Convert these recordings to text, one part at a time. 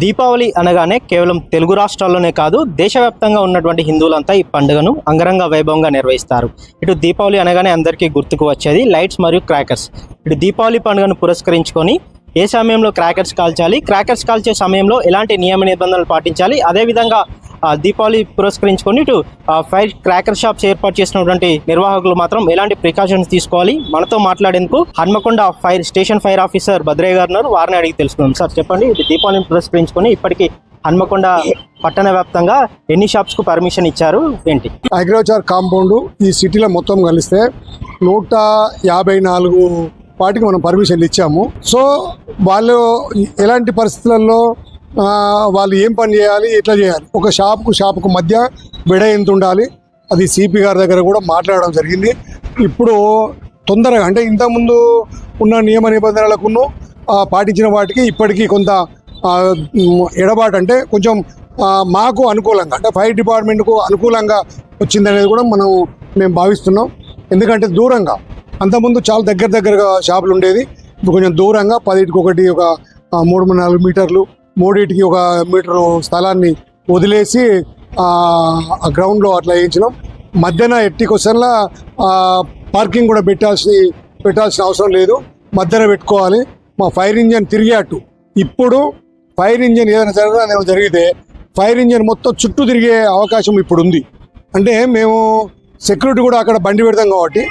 దీపావళి అనగానే కేవలం తెలుగు రాష్ట్రాల్లోనే కాదు దేశవ్యాప్తంగా ఉన్నటువంటి హిందువులంతా ఈ పండుగను అంగరంగ వైభవంగా నిర్వహిస్తారు. ఇటు దీపావళి అనగానే అందరికీ గుర్తుకు వచ్చేది లైట్స్ మరియు క్రాకర్స్. ఇటు దీపావళి పండుగను పురస్కరించుకొని ఏ సమయంలో క్రాకర్స్ కాల్చాలి? క్రాకర్స్ కాల్చే సమయంలో ఎలాంటి నియమ నిబంధనలు పాటించాలి? అదేవిధంగా దీపావళి పురస్కరించుకొని ఇటు ఫైర్ క్రాకర్ షాప్స్ ఏర్పాటు చేసినటువంటి నిర్వాహకులు మాత్రం ఎలాంటి ప్రికాషన్స్ తీసుకోవాలి? మనతో మాట్లాడేందుకు Hanamkonda fire station fire officer Bhadraiah garu ఉన్నారు. వారిని అడిగి తెలుసుకుందాం. సార్ చెప్పండి. ఇది దీపావళిని పురస్కరించుకొని ఇప్పటికీ హన్మకొండ పట్టణ వ్యాప్తంగా ఎన్ని షాప్స్కు పర్మిషన్ ఇచ్చారు? ఏంటి? అగ్రోచార్ కాంపౌండ్ ఈ సిటీలో మొత్తం కలిస్తే నూట యాభై నాలుగు వాటికి మనం పర్మిషన్లు ఇచ్చాము. సో వాళ్ళు ఎలాంటి పరిస్థితులలో వాళ్ళు ఏం పని చేయాలి ఎట్లా చేయాలి? ఒక షాప్కు షాప్కు మధ్య విడ ఎంత ఉండాలి? అది సిపి గారి దగ్గర కూడా మాట్లాడడం జరిగింది. ఇప్పుడు తొందరగా అంటే ఇంతకుముందు ఉన్న నియమ నిబంధనలకును పాటించిన వాటికి ఇప్పటికీ కొంత ఎడబాటు అంటే కొంచెం మాకు అనుకూలంగా అంటే ఫైర్ డిపార్ట్మెంట్కు అనుకూలంగా వచ్చిందనేది కూడా మనం మేము భావిస్తున్నాం. ఎందుకంటే దూరంగా అంతకుముందు చాలా దగ్గర దగ్గరగా షాపులు ఉండేది. కొంచెం దూరంగా పదిటికి ఒకటి ఒక మూడు మూడు నాలుగు మీటర్లు మూడింటికి ఒక మీటరు స్థలాన్ని వదిలేసి ఆ గ్రౌండ్లో అట్లా వేయించినాం. మధ్యాహ్న ఎట్టి క్వశ్చన్లా పార్కింగ్ కూడా పెట్టాల్సి పెట్టాల్సిన అవసరం లేదు. మధ్యన పెట్టుకోవాలి. మా ఫైర్ ఇంజన్ తిరిగేట్టు ఇప్పుడు ఫైర్ ఇంజన్ ఏదైనా జరగడం జరిగితే ఫైర్ ఇంజన్ మొత్తం చుట్టూ తిరిగే అవకాశం ఇప్పుడు ఉంది అంటే మేము సెక్యూరిటీ కూడా అక్కడ బండి పెడతాం కాబట్టి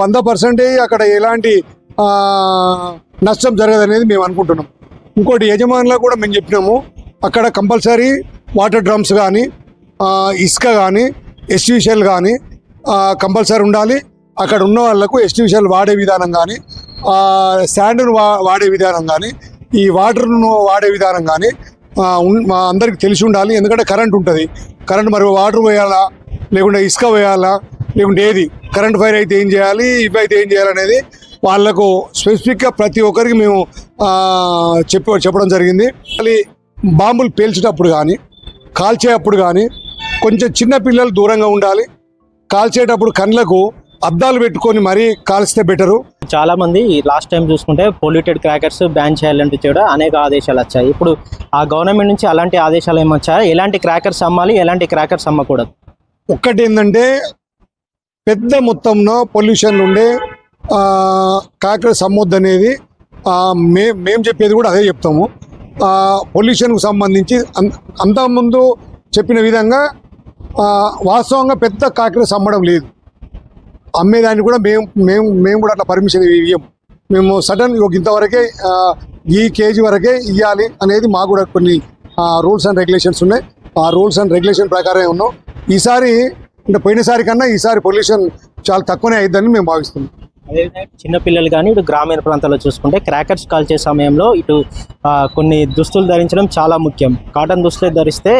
వంద పర్సెంటేజ్ అక్కడ ఎలాంటి నష్టం జరగదనేది మేము అనుకుంటున్నాం. ఇంకోటి యజమానులకు కూడా మేము చెప్పినాము. అక్కడ కంపల్సరీ వాటర్ డ్రమ్స్ కానీ ఇసుక కానీ ఎస్టివిషల్ కానీ కంపల్సరీ ఉండాలి. అక్కడ ఉన్న వాళ్ళకు ఎస్టివిషల్ వాడే విధానం కానీ శాండ్ను వా వాడే విధానం కానీ ఈ వాటర్ను వాడే విధానం కానీ మా అందరికి తెలిసి ఉండాలి. ఎందుకంటే కరెంట్ ఉంటుంది. కరెంట్ మరి వాటర్ పోయాలా? లేకుంటే ఇసుక పోయాలా? లేకుంటే ఏది? కరెంట్ ఫైర్ అయితే ఏం చేయాలి? ఇవి అయితే ఏం చేయాలి వాళ్ళకు స్పెసిఫిక్గా ప్రతి ఒక్కరికి మేము చెప్ప చెప్పడం జరిగింది. మళ్ళీ బాంబులు పేల్చేటప్పుడు కానీ కాల్చేటప్పుడు కానీ కొంచెం చిన్న పిల్లలు దూరంగా ఉండాలి. కాల్చేటప్పుడు కళ్ళకు అద్దాలు పెట్టుకొని మరీ కాల్స్తే బెటరు. చాలా మంది లాస్ట్ టైం చూసుకుంటే పొల్యూటెడ్ క్రాకర్స్ బ్యాన్ చేయాలంటే కూడా అనేక ఆదేశాలు వచ్చాయి. ఇప్పుడు ఆ గవర్నమెంట్ నుంచి అలాంటి ఆదేశాలు ఏమొచ్చాయా ఎలాంటి క్రాకర్స్ అమ్మాలి ఎలాంటి క్రాకర్స్ అమ్మకూడదు? ఒక్కటి ఏంటంటే పెద్ద మొత్తంలో పొల్యూషన్ ఉండే కాకినాడ సమ్మొద్దు అనేది మే మేము చెప్పేది కూడా అదే చెప్తాము. పొల్యూషన్కు సంబంధించి అం- అంతకుముందు చెప్పిన విధంగా వాస్తవంగా పెద్ద కాకినాడ అమ్మడం లేదు. అమ్మేదాన్ని కూడా మేము మేము మేము కూడా అట్లా పర్మిషన్ ఇవ్వం మేము సడన్ ఇంతవరకే ఈ కేజీ వరకే ఇవ్వాలి అనేది మాకు కూడా కొన్ని రూల్స్ అండ్ రెగ్యులేషన్స్ ఉన్నాయి. ఆ రూల్స్ అండ్ రెగ్యులేషన్ ప్రకారమే ఉన్నాం. ఈసారి అంటే పోయినసారి కన్నా ఈసారి పొల్యూషన్ చాలా తక్కువనే అయిద్దని మేము భావిస్తున్నాం. అదేవిధంగా చిన్నపిల్లలు కానీ ఇటు గ్రామీణ ప్రాంతాల్లో చూసుకుంటే క్రాకర్స్ కాల్చే సమయంలో ఇటు కొన్ని దుస్తులు ధరించడం చాలా ముఖ్యం. కాటన్ దుస్తులు ధరిస్తే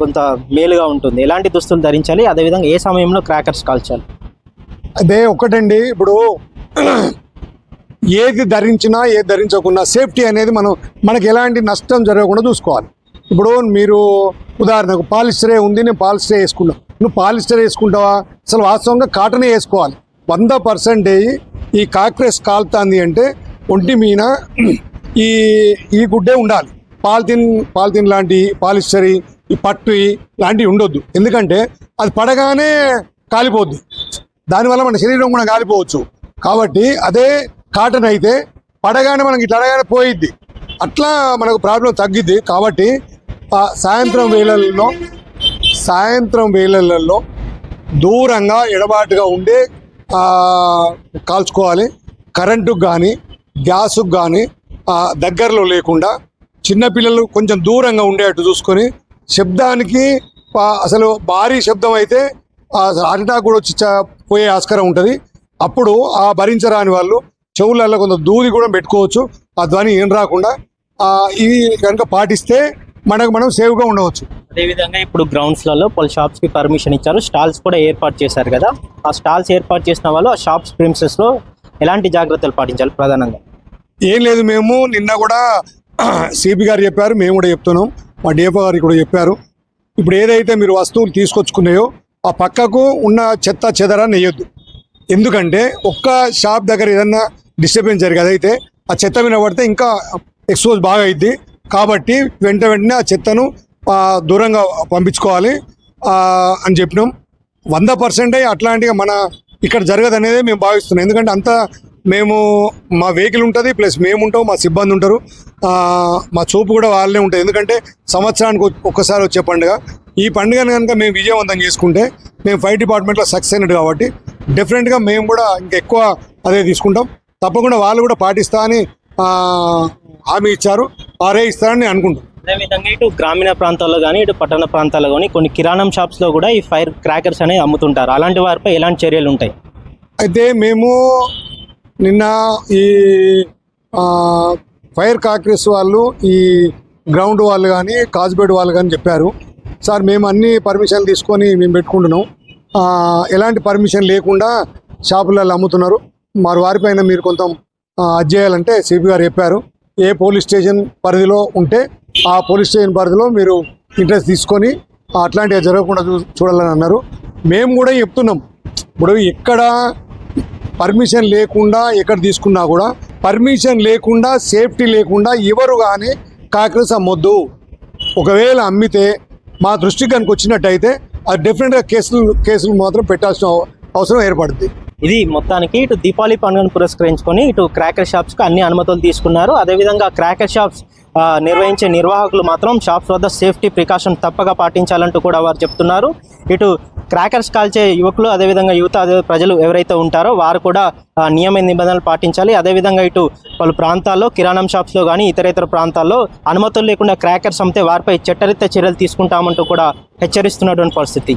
కొంత మేలుగా ఉంటుంది. ఎలాంటి దుస్తులు ధరించాలి? అదేవిధంగా ఏ సమయంలో క్రాకర్స్ కాల్చాలి అదే ఒకటండి. ఇప్పుడు ఏది ధరించినా ఏది ధరించకుండా సేఫ్టీ అనేది మనం మనకి ఎలాంటి నష్టం జరగకుండా చూసుకోవాలి. ఇప్పుడు మీరు ఉదాహరణకు పాలిస్టరే ఉంది నేను పాలిస్టరే వేసుకున్నా. నువ్వు పాలిస్టర్ వేసుకుంటావా? అసలు వాస్తవంగా కాటనే వేసుకోవాలి. వంద పర్సెంటేజ్ ఈ కాక్రెస్ కాలుతుంది అంటే ఒంటి మీన ఈ ఈ గుడ్డే ఉండాలి. పాలిథిన్ పాలిథిన్ లాంటి పాలిస్టరీ ఈ పట్టు లాంటివి ఉండొద్దు. ఎందుకంటే అది పడగానే కాలిపోద్ది. దానివల్ల మన శరీరం కూడా కాలిపోవచ్చు. కాబట్టి అదే కాటన్ అయితే పడగానే మనకి ఇట్లా అడగానే పోయిద్ది. అట్లా మనకు ప్రాబ్లం తగ్గిద్ది. కాబట్టి సాయంత్రం వేళల్లో సాయంత్రం వేళలలో దూరంగా ఎడబాటుగా ఉండే కాల్చుకోవాలి. కరెంటుకు కానీ గ్యాసుకు కానీ దగ్గరలో లేకుండా చిన్నపిల్లలు కొంచెం దూరంగా ఉండేటట్టు చూసుకొని శబ్దానికి అసలు భారీ శబ్దం అయితే హార్ట్ అటాక్ కూడా వచ్చి పోయే ఆస్కారం ఉంటుంది. అప్పుడు ఆ భరించరాని వాళ్ళు చెవులలో కొంత దూది కూడా పెట్టుకోవచ్చు. ఆ ధ్వని ఏం రాకుండా ఇవి కనుక పాటిస్తే మనకు మనం సేఫ్గా ఉండవచ్చు. అదేవిధంగా ఇప్పుడు గ్రౌండ్స్లలో పలు షాప్స్కి పర్మిషన్ ఇచ్చారు. స్టాల్స్ కూడా ఏర్పాటు చేశారు కదా. ఆ స్టాల్స్ ఏర్పాటు చేసిన వాళ్ళు ఆ షాప్స్ ప్రిన్సెస్లో ఎలాంటి జాగ్రత్తలు పాటించాలి ప్రధానంగా? ఏం లేదు మేము నిన్న కూడా సిపి గారు చెప్పారు మేము కూడా చెప్తున్నాం. మా డిఎఫ్ఓ గారికి కూడా చెప్పారు. ఇప్పుడు ఏదైతే మీరు వస్తువులు తీసుకొచ్చుకున్నాయో ఆ పక్కకు ఉన్న చెత్త చెదరాన్ని వేయొద్దు. ఎందుకంటే ఒక్క షాప్ దగ్గర ఏదన్నా డిస్టర్బెన్స్ జరిగేది అయితే ఆ చెత్త మీద పడితే ఇంకా ఎక్స్పోజ్ బాగా అయింది కాబట్టి వెంట వెంటనే ఆ చెత్తను దూరంగా పంపించుకోవాలి. అని చెప్పినాం. వంద పర్సెంటే అట్లాంటిగా మన ఇక్కడ జరగదు అనేది మేము భావిస్తున్నాం. ఎందుకంటే అంత మేము మా వెహికల్ ఉంటుంది ప్లస్ మేము ఉంటాం మా సిబ్బంది ఉంటారు. మా చూపు కూడా వాళ్ళే ఉంటుంది ఎందుకంటే సంవత్సరానికి ఒక్కసారి వచ్చే పండుగ. ఈ పండుగను కనుక మేము విజయవంతం చేసుకుంటే మేము ఫైర్ డిపార్ట్మెంట్లో సక్సెస్ అయినట్టు కాబట్టి డెఫినెట్గా మేము కూడా ఇంకెక్కువ అదే తీసుకుంటాం. తప్పకుండా వాళ్ళు కూడా పాటిస్తా అని హామీ ఇచ్చారు. ఆరే ఇస్తారని నేను అనుకుంటున్నాను అదేవిధంగా ఇటు గ్రామీణ ప్రాంతాల్లో కానీ ఇటు పట్టణ ప్రాంతాల్లో కానీ కొన్ని కిరాణం షాప్స్లో కూడా ఈ ఫైర్ క్రాకర్స్ అనేవి అమ్ముతుంటారు. అలాంటి వారిపై ఎలాంటి చర్యలు ఉంటాయి? అయితే మేము నిన్న ఈ ఫైర్ కాక్రెస్ వాళ్ళు ఈ గ్రౌండ్ వాళ్ళు కానీ కాజ్బెడ్ వాళ్ళు కానీ చెప్పారు. సార్ మేము అన్ని పర్మిషన్లు తీసుకొని మేము పెట్టుకుంటున్నాం. ఎలాంటి పర్మిషన్ లేకుండా షాపులలో అమ్ముతున్నారు. మరి వారిపైన మీరు కొంత చేయాలంటే సిపి గారు చెప్పారు. ఏ పోలీస్ స్టేషన్ పరిధిలో ఉంటే ఆ పోలీస్ స్టేషన్ పరిధిలో మీరు ఇంట్రెస్ట్ తీసుకొని అట్లాంటివి జరగకుండా చూ చూడాలని అన్నారు. మేము కూడా చెప్తున్నాం. ఇప్పుడు ఎక్కడ పర్మిషన్ లేకుండా ఎక్కడ తీసుకున్నా కూడా పర్మిషన్ లేకుండా సేఫ్టీ లేకుండా ఎవరు కానీ కాకరస్ అమ్మొద్దు ఒకవేళ అమ్మితే మా దృష్టికి కనుక వచ్చినట్టయితే అది డెఫినెట్గా కేసులు కేసులు మాత్రం పెట్టాల్సిన అవ- అవసరం ఏర్పడుతుంది ఇది మొత్తానికి ఇటు దీపావళి పండుగను పురస్కరించుకొని ఇటు క్రాకర్ షాప్స్కి అన్ని అనుమతులు తీసుకున్నారు. అదేవిధంగా క్రాకర్ షాప్స్ నిర్వహించే నిర్వాహకులు మాత్రం షాప్స్ వద్ద సేఫ్టీ ప్రికాషన్ తప్పగా పాటించాలంటూ కూడా వారు చెప్తున్నారు. ఇటు క్రాకర్స్ కాల్చే యువకులు అదేవిధంగా యువత అదే ప్రజలు ఎవరైతే ఉంటారో వారు కూడా నియమ నిబంధనలు పాటించాలి. అదేవిధంగా ఇటు పలు ప్రాంతాల్లో కిరాణం షాప్స్లో కానీ ఇతర ఇతర ప్రాంతాల్లో అనుమతులు లేకుండా క్రాకర్స్ అమ్మితే వారిపై చట్టరీత్యా చర్యలు తీసుకుంటామంటూ కూడా హెచ్చరిస్తున్నటువంటి పరిస్థితి.